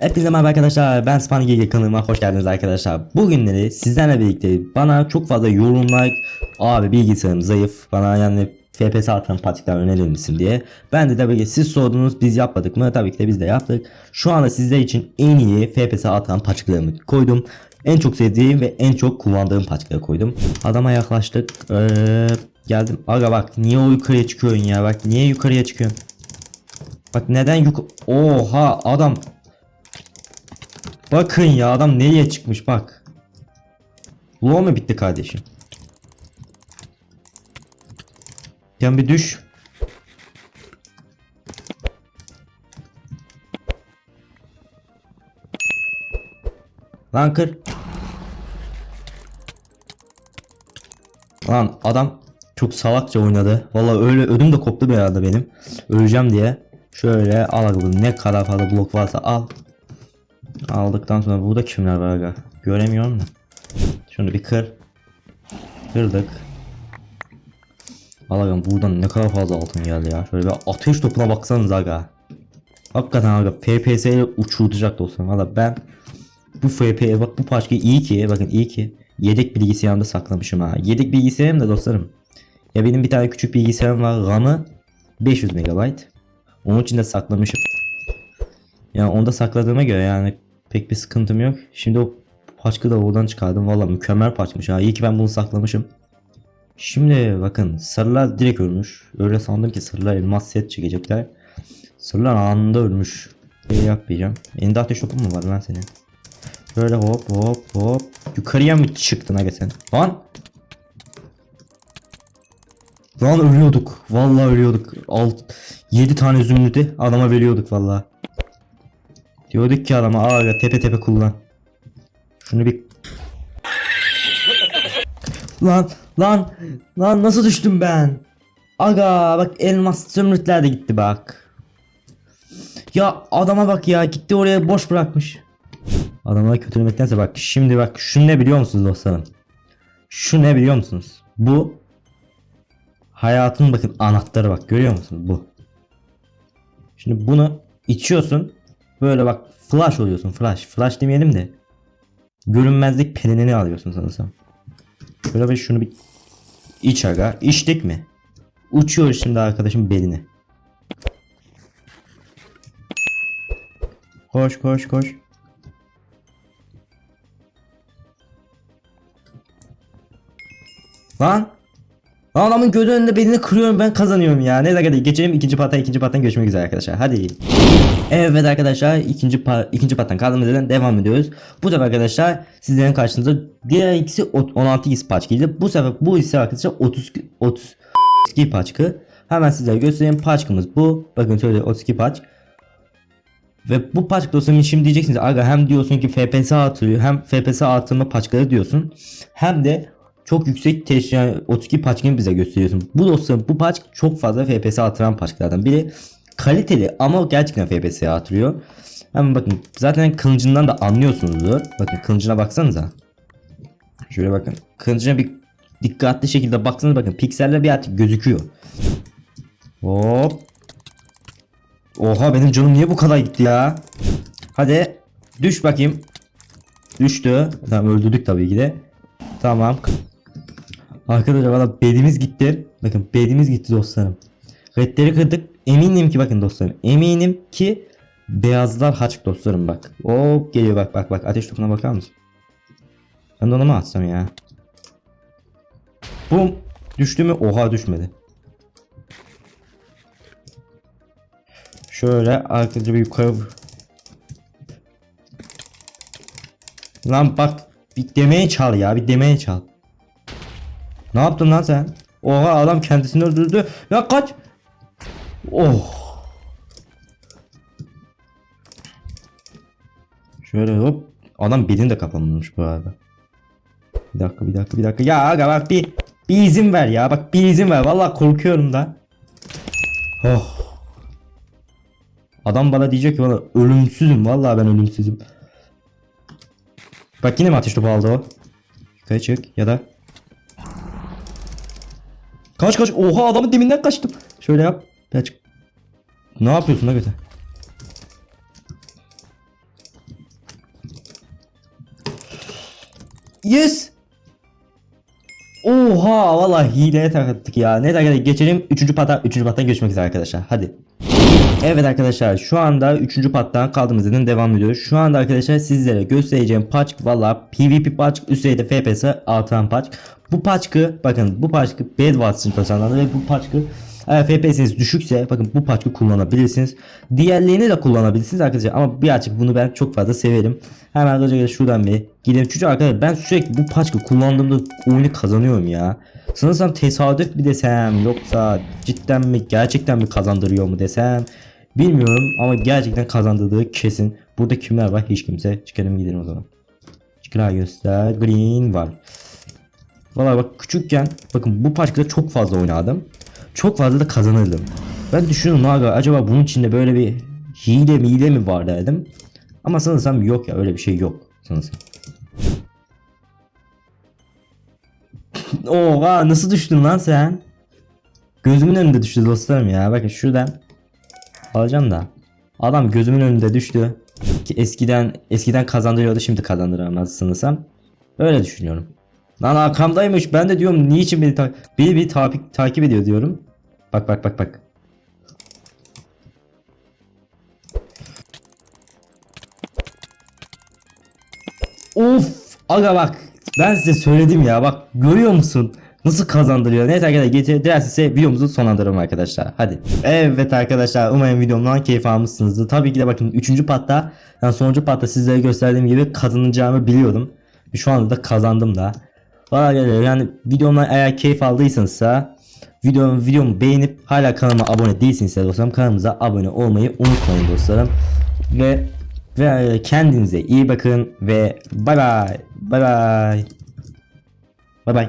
Hepinize merhaba arkadaşlar ben Spanigi kanalıma hoş geldiniz arkadaşlar. Bugünleri sizlerle birlikte bana çok fazla yorumlar Abi bilgisayarım zayıf bana yani FPS atan patikler önerir misin diye. Ben de tabii ki siz sordunuz biz yapmadık mı? Tabii ki de biz de yaptık. Şu anda sizler için en iyi FPS atan patiklerimi koydum. En çok sevdiğim ve en çok kullandığım patikleri koydum. Adama yaklaştık ee, Geldim. Aga bak niye o yukarıya çıkıyorsun ya? Bak niye yukarıya çıkıyorsun? Bak neden yuk Oha adam Bakın ya adam nereye çıkmış bak. Low mu bitti kardeşim? Sen bir düş. Lan kır. Lan adam çok salakça oynadı. Vallahi öyle ödüm de koptu bir arada benim. Öleceğim diye. Şöyle al ne kadar fazla blok varsa al. Aldıktan sonra burada kimler var aga? Göremiyorum da. Şunu bir kır. Kırdık. Allah'ım buradan ne kadar fazla altın geldi ya. Şöyle bir ateş topuna baksanız aga. Hakikaten aga FPS ile uçurtacak dostum. Valla ben bu FPS bak bu parçayı iyi ki bakın iyi ki yedek bilgisayarımda saklamışım ha. Yedek bilgisayarım da dostlarım. Ya benim bir tane küçük bilgisayarım var. RAM'ı 500 MB. Onun için de saklamışım. Yani onda sakladığıma göre yani pek bir sıkıntım yok. Şimdi o paçkı da oradan çıkardım. Valla mükemmel paçmış ha. İyi ki ben bunu saklamışım. Şimdi bakın sarılar direkt ölmüş. Öyle sandım ki sarılar elmas set çekecekler. Sarılar anında ölmüş. Şey yapmayacağım. Elinde ateş topu mu var lan senin? Böyle hop hop hop. Yukarıya mı çıktın aga sen? Lan! Lan ölüyorduk. Vallahi ölüyorduk. Alt 7 tane zümrütü adama veriyorduk vallahi. Diyorduk ki adama aga tepe tepe kullan. Şunu bir Lan lan lan nasıl düştüm ben? Aga bak elmas zümrütler de gitti bak. Ya adama bak ya gitti oraya boş bırakmış. Adamları kötülemektense bak şimdi bak şu ne biliyor musunuz dostlarım? Şu ne biliyor musunuz? Bu hayatın bakın anahtarı bak görüyor musunuz bu? Şimdi bunu içiyorsun Böyle bak flash oluyorsun flash. Flash demeyelim de. Görünmezlik penini alıyorsun sanırsam. Şöyle bir şunu bir iç aga. İçtik mi? Uçuyor şimdi arkadaşım beline. Koş koş koş. Lan! Adamın gözü önünde belini kırıyorum ben kazanıyorum ya. Neyse arkadaşlar geçelim ikinci parta ikinci parttan görüşmek üzere arkadaşlar. Hadi. Evet arkadaşlar ikinci par ikinci parttan kaldığımız yerden devam ediyoruz. Bu sefer arkadaşlar sizlerin karşınızda diğer ikisi 16 x patch geldi. Bu sefer bu ise arkadaşlar 30 32 patch'ı. Hemen sizlere göstereyim patch'ımız bu. Bakın şöyle 32 patch. Ve bu patch dostum şimdi diyeceksiniz aga hem diyorsun ki FPS artıyor hem FPS artırma patchları diyorsun. Hem de çok yüksek teş yani 32 patch'ını bize gösteriyorsun. Bu dostum bu patch çok fazla FPS artıran patch'lardan biri. Kaliteli ama gerçekten FPS'ye artırıyor. Hemen bakın zaten kılıcından da anlıyorsunuzdur. Bakın kılıcına baksanıza. Şöyle bakın. Kılıcına bir dikkatli şekilde baksanız bakın pikseller bir artık gözüküyor. Hop. Oha benim canım niye bu kadar gitti ya? Hadi düş bakayım. Düştü. Tamam öldürdük tabii ki de. Tamam. Arkadaşlar valla bedimiz gitti. Bakın bedimiz gitti dostlarım. Redleri kırdık. Eminim ki bakın dostlarım. Eminim ki beyazlar haç dostlarım bak. O geliyor bak bak bak. Ateş topuna bakar mısın? Ben de onu mu atsam ya? Bum. Düştü mü? Oha düşmedi. Şöyle arkadaşlar bir yukarı Lan bak bir demeye çal ya bir demeye çal. Ne yaptın lan sen? Oha adam kendisini öldürdü. Ya kaç. Oh. Şöyle hop. Adam belini de kapanmış bu arada. Bir dakika bir dakika bir dakika. Ya aga bak bir bir izin ver ya. Bak bir izin ver. Vallahi korkuyorum da. Oh. Adam bana diyecek ki bana ölümsüzüm. Vallahi ben ölümsüzüm. Bak yine mi ateş topu aldı o? Yukarı çık ya da Kaç kaç. Oha adamın deminden kaçtım. Şöyle yap. Ya çık. Ne yapıyorsun lan göte? Yes. Oha valla hileye takıldık ya. Ne arkadaşlar geçelim 3. pata 3. pattan görüşmek üzere arkadaşlar. Hadi. Evet arkadaşlar şu anda 3. pattan kaldığımız yerden devam ediyoruz. Şu anda arkadaşlar sizlere göstereceğim patch valla PvP patch üstelik de FPS e artan patch. Bu patch'ı bakın bu patch'ı Bedwars'ın tasarlandı ve bu patch'ı eğer FPS'iniz düşükse bakın bu patch'ı kullanabilirsiniz. Diğerlerini de kullanabilirsiniz arkadaşlar ama bir açık bunu ben çok fazla severim. Hemen arkadaşlar şuradan bir gidelim. Çünkü arkadaşlar ben sürekli bu patch'ı kullandığımda oyunu kazanıyorum ya. Sanırsam tesadüf mi desem yoksa cidden mi gerçekten mi kazandırıyor mu desem bilmiyorum ama gerçekten kazandırdığı kesin. Burada kimler var hiç kimse. Çıkalım gidelim o zaman. Çıkar göster. Green var. Valla bak küçükken bakın bu parçada çok fazla oynadım. Çok fazla da kazanırdım. Ben düşünüyorum aga acaba bunun içinde böyle bir hile mi hile mi var derdim. Ama sanırsam yok ya öyle bir şey yok sanırsam. Oha nasıl düştün lan sen? Gözümün önünde düştü dostlarım ya. Bakın şuradan alacağım da. Adam gözümün önünde düştü. Ki eskiden eskiden kazandırıyordu şimdi kazandıramaz sanırsam. Öyle düşünüyorum. Lan arkamdaymış. Ben de diyorum niçin beni ta beni bir takip takip ediyor diyorum. Bak bak bak bak. Of aga bak ben size söyledim ya bak görüyor musun? Nasıl kazandırıyor? Neyse arkadaşlar geçelim dilerseniz videomuzu sonlandıralım arkadaşlar. Hadi. Evet arkadaşlar umarım videomdan keyif almışsınızdır. Tabii ki de bakın 3. patta yani sonuncu patta sizlere gösterdiğim gibi kazanacağımı biliyordum. Şu anda da kazandım da. Valla yani videomdan eğer keyif aldıysanızsa videomu, videomu beğenip hala kanalıma abone değilseniz dostlarım kanalımıza abone olmayı unutmayın dostlarım. Ve ve kendinize iyi bakın ve bay bay bay bay bay bay